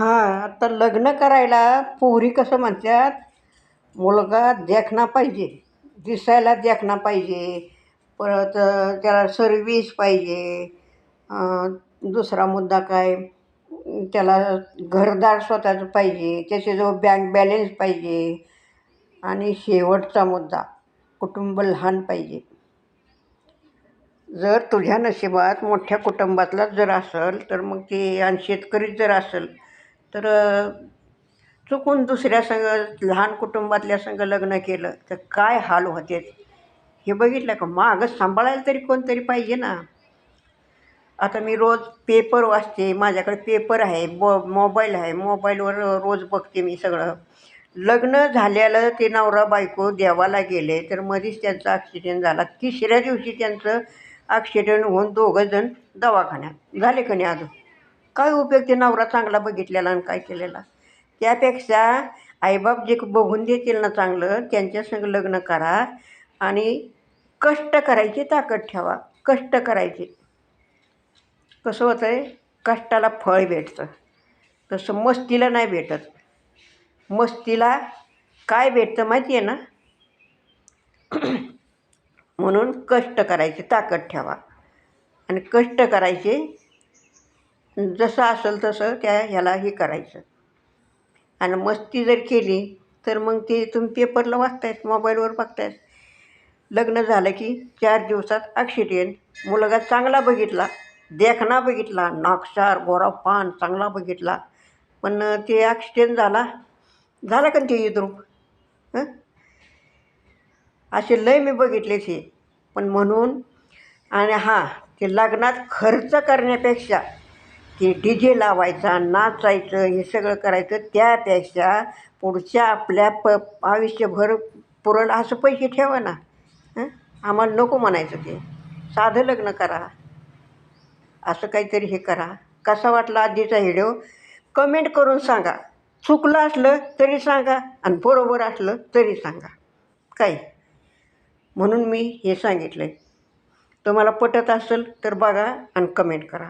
हां आता लग्न करायला पोरी कसं म्हणतात मुलगा देखणा पाहिजे दिसायला देखणा पाहिजे परत त्याला सर्विस पाहिजे दुसरा मुद्दा काय त्याला घरदार स्वतःचं पाहिजे त्याच्याजवळ बँक बॅलेन्स पाहिजे आणि शेवटचा मुद्दा कुटुंब लहान पाहिजे. जर तुझ्या नशिबात मोठ्या कुटुंबातलाच जर असेल तर मग ते आणि शेतकरीच जर असेल तर चुकून दुसऱ्या संग लहान कुटुंबातल्या संग लग्न केलं तर काय हाल होते? हे बघितलं का? मागं सांभाळायला तरी कोणतरी पाहिजे ना. आता मी रोज पेपर वाचते माझ्याकडे पेपर आहे ब मोबाईल आहे मोबाईलवर रोज बघते मी सगळं. लग्न झाल्याला ते नवरा बायको देवाला गेले तर मध्येच त्यांचा ॲक्सिडेंट झाला. तिसऱ्या दिवशी त्यांचं ॲक्सिडेंट होऊन दोघंजण दवाखान्यात. झाले का नाही अजून? काय उपयोग ते नवरा चांगला बघितलेला आणि काय केलेला? त्यापेक्षा आईबाप जे बघून देतील ना चांगलं त्यांच्यासंग लग्न करा आणि कष्ट करायची ताकद ठेवा. कष्ट करायचे. कसं होतं आहे कष्टाला फळ भेटतं. तसं मस्तीला नाही भेटत. मस्तीला काय भेटतं माहिती आहे ना? म्हणून कष्ट करायचे ताकद ठेवा. आणि कष्ट करायचे जसं असेल तसं त्या ह्याला हे करायचं. आणि मस्ती जर केली तर मग ते तुम्ही पेपरला वाचतायत मोबाईलवर बघतायत. लग्न झालं की चार दिवसात ॲक्सिडेंट मुलगा चांगला बघितला देखणा बघितला नाकसार गोरापान चांगला बघितला. पण ते ॲक्सिडेंट झाला. झाला का ते युद्रूप हं? असे लय मी बघितले ते. पण म्हणून आणि हां ते लग्नात खर्च करण्यापेक्षा की डी जे लावायचा नाचायचं हे सगळं करायचं त्यापेक्षा पुढच्या आपल्या प आयुष्यभर पुरल असं पैसे ठेवा ना. हं? आम्हाला नको म्हणायचं ते. साधं लग्न करा. असं काहीतरी हे करा. कसा वाटला आधीचा व्हिडिओ? कमेंट करून सांगा. चुकलं असलं तरी सांगा आणि बरोबर असलं तरी सांगा. काय? म्हणून मी हे सांगितलं आहे तुम्हाला पटत असेल तर बघा आणि कमेंट करा.